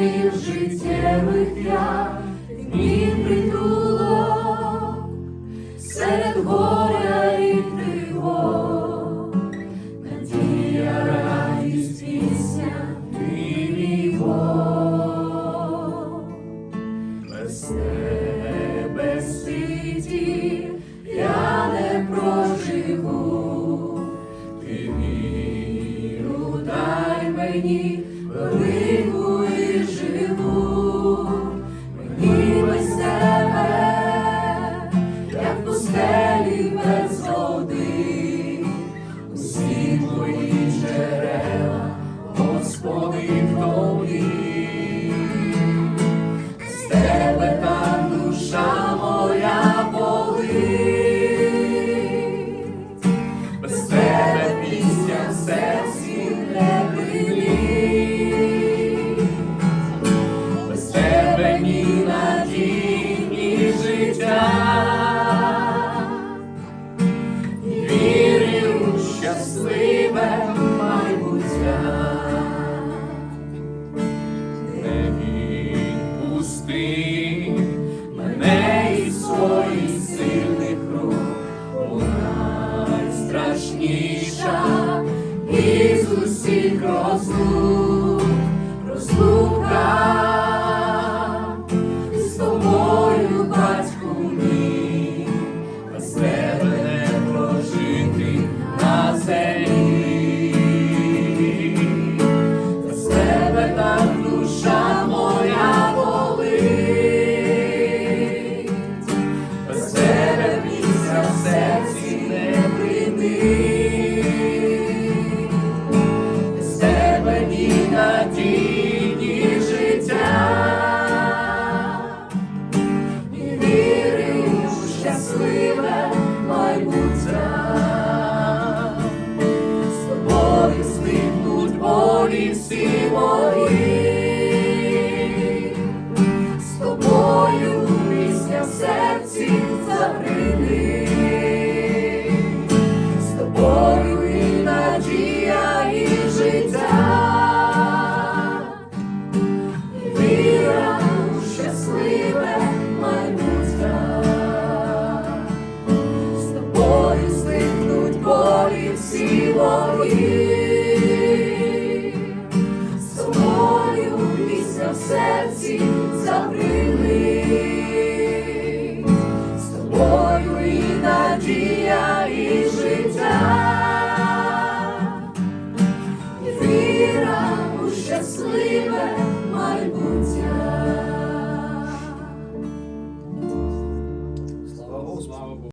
і життєвих я притулок серед горя і тривог, надія радість пісня ти мій Бог. без тебе ситі. Мені і живу, мені без тебе, як пустелі без води, усі твої джерела, Господи, тобі. З тебе та душа моя болить, тебе ні надії, життя, батьку мій, без тебе не прожити на землі. Без тебе так душа моя болить, без тебе пісня в серці не бринить, без тебе ні надії, зникнуть болі всі мої, з тобою пісня в серці